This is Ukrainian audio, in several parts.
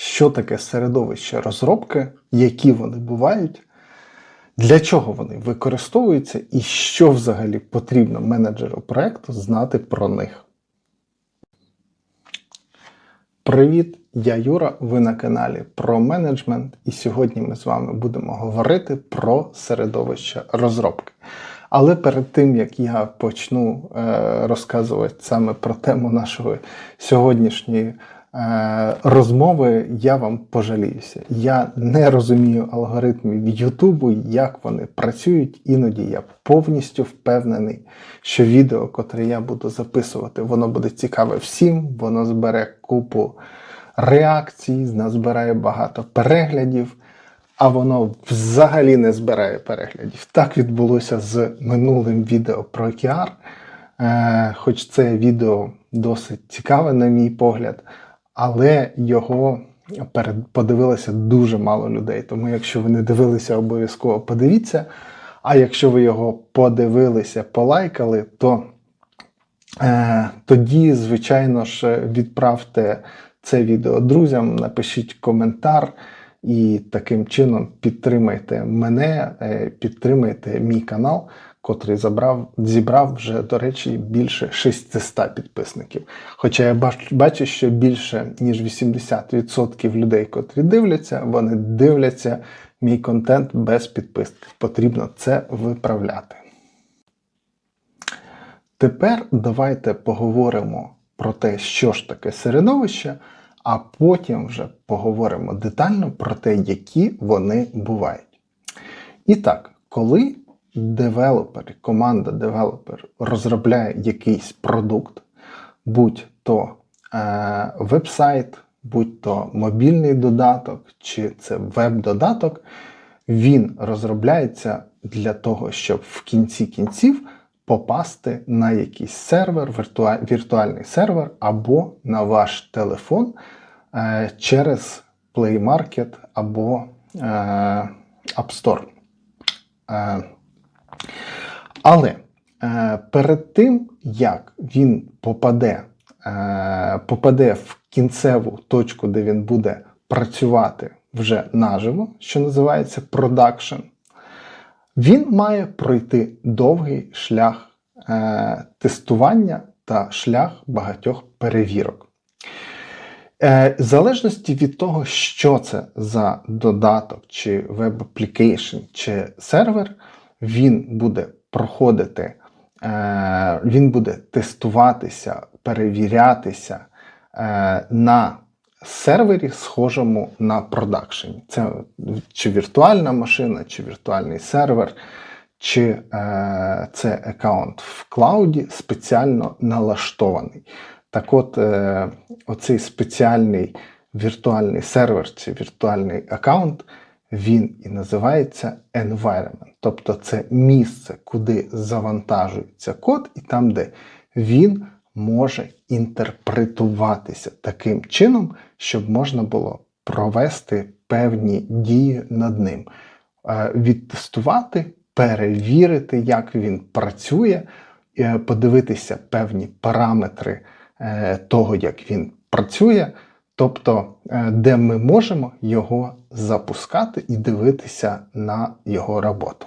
що таке середовище розробки, які вони бувають, для чого вони використовуються і що взагалі потрібно менеджеру проекту знати про них. Привіт, я Юра. Ви на каналі про менеджмент, і сьогодні ми з вами будемо говорити про середовище розробки. Але перед тим як я почну е, розказувати саме про тему нашої сьогоднішньої розмови, я вам пожаліюся. Я не розумію алгоритмів Ютубу, як вони працюють. Іноді я повністю впевнений, що відео, котре я буду записувати, воно буде цікаве всім, воно збере купу реакцій, назбирає багато переглядів. А воно взагалі не збирає переглядів. Так відбулося з минулим відео про океар. Е, хоч це відео досить цікаве, на мій погляд, але його перед, подивилося дуже мало людей. Тому, якщо ви не дивилися, обов'язково подивіться. А якщо ви його подивилися, полайкали, то е, тоді, звичайно ж, відправте це відео друзям, напишіть коментар. І таким чином підтримайте мене, е, підтримайте мій канал, котрий забрав, зібрав вже, до речі, більше 600 підписників. Хоча я бачу, що більше ніж 80% людей, котрі дивляться, вони дивляться мій контент без підписки. Потрібно це виправляти. Тепер давайте поговоримо про те, що ж таке середовище а потім вже поговоримо детально про те, які вони бувають. І так, коли девелопер, команда девелопер розробляє якийсь продукт, будь-то е, веб-сайт, будь-то мобільний додаток, чи це веб-додаток, він розробляється для того, щоб в кінці кінців попасти на якийсь сервер, віртуальний сервер або на ваш телефон е, через Play Market або е, App Store. Е, але е, перед тим, як він попаде, е, попаде в кінцеву точку, де він буде працювати вже наживо, що називається продакшн, він має пройти довгий шлях е, тестування та шлях багатьох перевірок. Е, В залежності від того, що це за додаток, чи веб-аплікейшн, чи сервер, він буде проходити, е, він буде тестуватися, перевірятися е, на сервері, схожому на продакшн. Це чи віртуальна машина, чи віртуальний сервер, чи е, це аккаунт в клауді спеціально налаштований. Так от, оцей спеціальний віртуальний сервер чи віртуальний аккаунт, він і називається environment. Тобто це місце, куди завантажується код, і там, де він може інтерпретуватися таким чином, щоб можна було провести певні дії над ним, е, відтестувати, перевірити, як він працює, е, подивитися певні параметри е, того, як він працює, тобто, де ми можемо його запускати і дивитися на його роботу.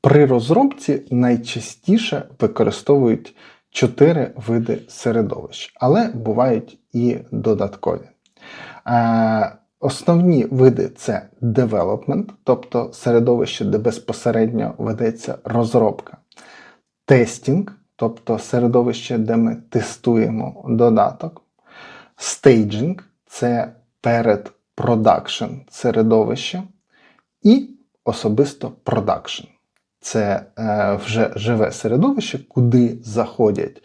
При розробці найчастіше використовують чотири види середовищ, але бувають і додаткові. Е, Основні види це development, тобто середовище, де безпосередньо ведеться розробка, тестінг, тобто середовище, де ми тестуємо додаток, стейджинг це перед продакшн середовище, і особисто продакшн. Це е, вже живе середовище, куди заходять,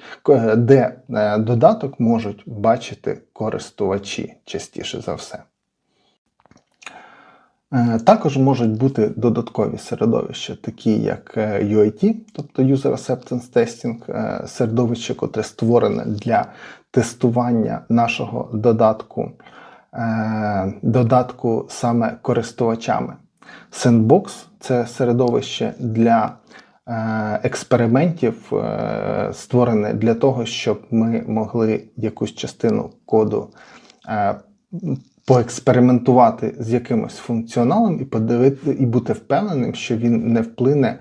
де е, додаток можуть бачити користувачі частіше за все. Е, також можуть бути додаткові середовища, такі як е, UAT, тобто User Acceptance Testing, е, середовище, котре створене для тестування нашого додатку, додатку саме користувачами. Sandbox це середовище для експериментів створене для того, щоб ми могли якусь частину коду поекспериментувати з якимось функціоналом і подивити, і бути впевненим, що він не вплине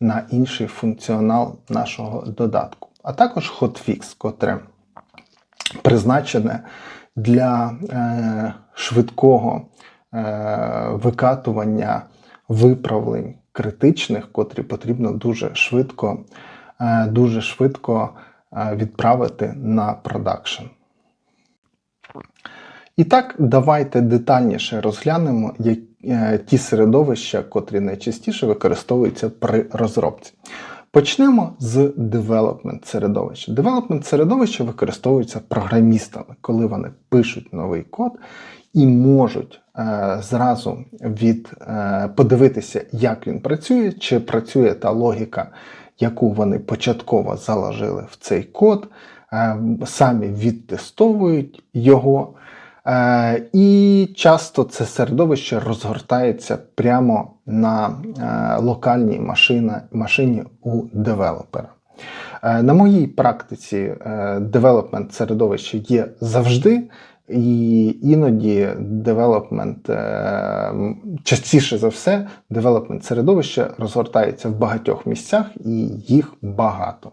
на інший функціонал нашого додатку. А також hotfix, котре призначене для е, швидкого е, викатування виправлень критичних, котрі потрібно дуже швидко, е, дуже швидко е, відправити на продакшн. І так, давайте детальніше розглянемо е, ті середовища, котрі найчастіше використовуються при розробці. Почнемо з development середовища. Development середовище використовується програмістами, коли вони пишуть новий код і можуть е, зразу від, е, подивитися, як він працює, чи працює та логіка, яку вони початково заложили в цей код, е, самі відтестовують його. Е, І часто це середовище розгортається прямо на е, локальній машині, машині у девелопера. Е, На моїй практиці девелопмент середовище є завжди, і іноді девелопмент, частіше за все, девелопмент середовище розгортається в багатьох місцях і їх багато.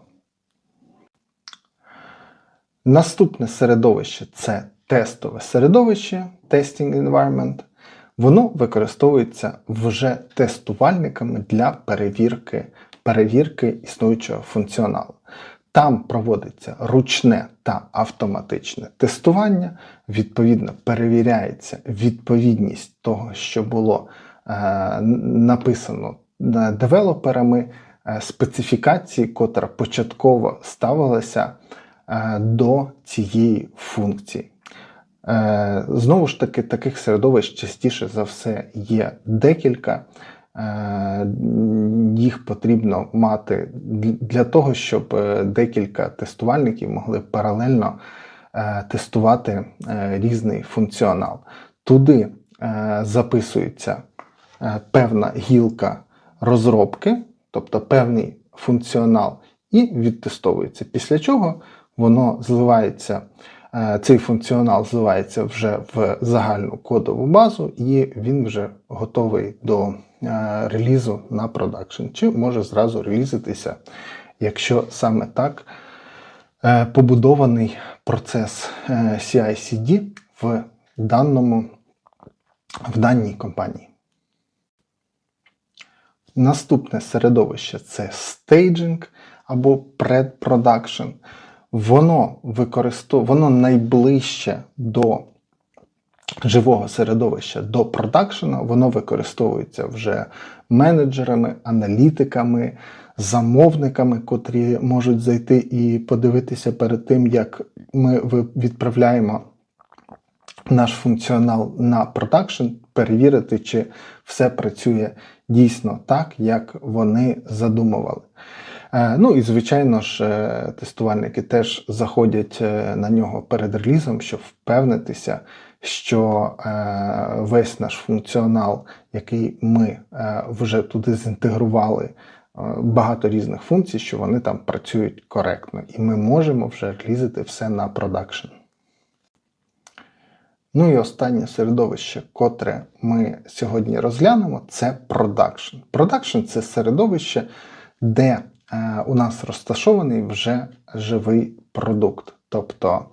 Наступне середовище це тестове середовище, testing environment, воно використовується вже тестувальниками для перевірки, перевірки існуючого функціоналу. Там проводиться ручне та автоматичне тестування, відповідно, перевіряється відповідність того, що було е, написано девелоперами е, специфікації, котра початково ставилася е, до цієї функції. Е, Знову ж таки, таких середовищ частіше за все є декілька. Е, Їх потрібно мати для того, щоб е, декілька тестувальників могли паралельно тестувати різний функціонал. Туди записується певна гілка розробки, тобто певний функціонал, і відтестовується. Після чого воно зливається. Е, цей функціонал зливається вже в загальну кодову базу, і він вже готовий до е, релізу на продакшн. Чи може зразу релізитися, якщо саме так е, побудований процес CI-CD в даному, в даній компанії. Наступне середовище це стейджинг або предпродакшн воно використовує, воно найближче до живого середовища, до продакшена, воно використовується вже менеджерами, аналітиками, замовниками, котрі можуть зайти і подивитися перед тим, як ми відправляємо наш функціонал на продакшн, перевірити, чи все працює дійсно так, як вони задумували. Е, ну і звичайно ж, е, тестувальники теж заходять е, на нього перед релізом, щоб впевнитися, що весь наш функціонал, який ми вже туди зінтегрували, багато різних функцій, що вони там працюють коректно, і ми можемо вже релізити все на продакшн. Ну і останнє середовище, котре ми сьогодні розглянемо, це продакшн. Продакшн це середовище, де у нас розташований вже живий продукт. Тобто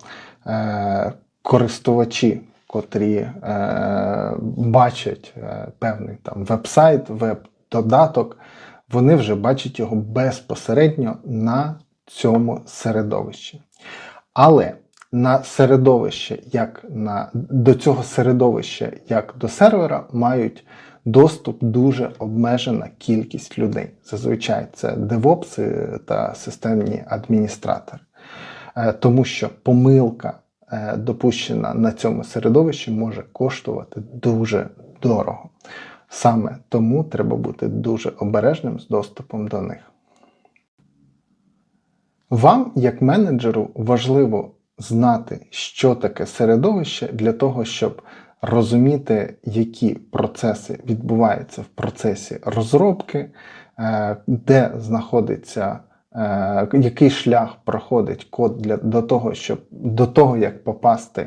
е, користувачі, котрі е, бачать певний там веб-сайт, веб-додаток, вони вже бачать його безпосередньо на цьому середовищі. Але на середовище, як на, до цього середовища, як до сервера, мають доступ дуже обмежена кількість людей. Зазвичай це девопси та системні адміністратори. Е, тому що помилка, е, допущена на цьому середовищі, може коштувати дуже дорого. Саме тому треба бути дуже обережним з доступом до них. Вам, як менеджеру, важливо знати, що таке середовище для того, щоб розуміти, які процеси відбуваються в процесі розробки, е, де знаходиться, е, який шлях проходить код для, до, того, щоб, до того, як попасти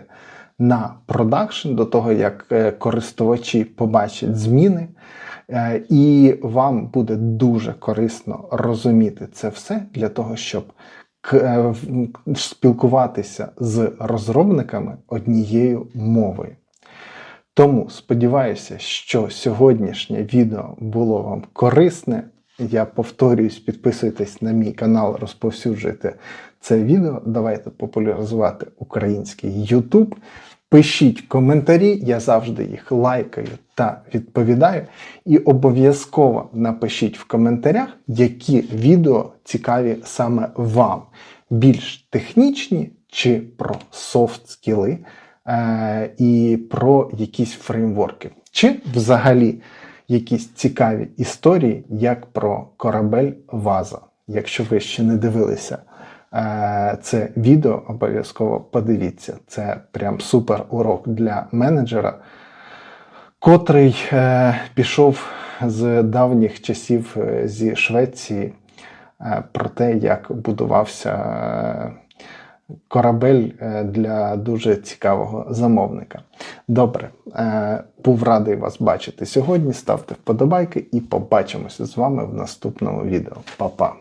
на продакшн, до того, як е, користувачі побачать зміни. І вам буде дуже корисно розуміти це все для того, щоб спілкуватися з розробниками однією мовою. Тому сподіваюся, що сьогоднішнє відео було вам корисне. Я повторююсь, підписуйтесь на мій канал, розповсюджуйте це відео. Давайте популяризувати український YouTube. Пишіть коментарі, я завжди їх лайкаю та відповідаю. І обов'язково напишіть в коментарях, які відео цікаві саме вам. Більш технічні чи про софт скіли і про якісь фреймворки, чи взагалі якісь цікаві історії, як про корабель Ваза. Якщо ви ще не дивилися е, це відео, обов'язково подивіться. Це прям супер урок для менеджера, котрий е, пішов з давніх часів е, зі Швеції е, про те, як будувався. Корабель е, для дуже цікавого замовника. Добре, е, був радий вас бачити сьогодні. Ставте вподобайки і побачимося з вами в наступному відео. Па-па!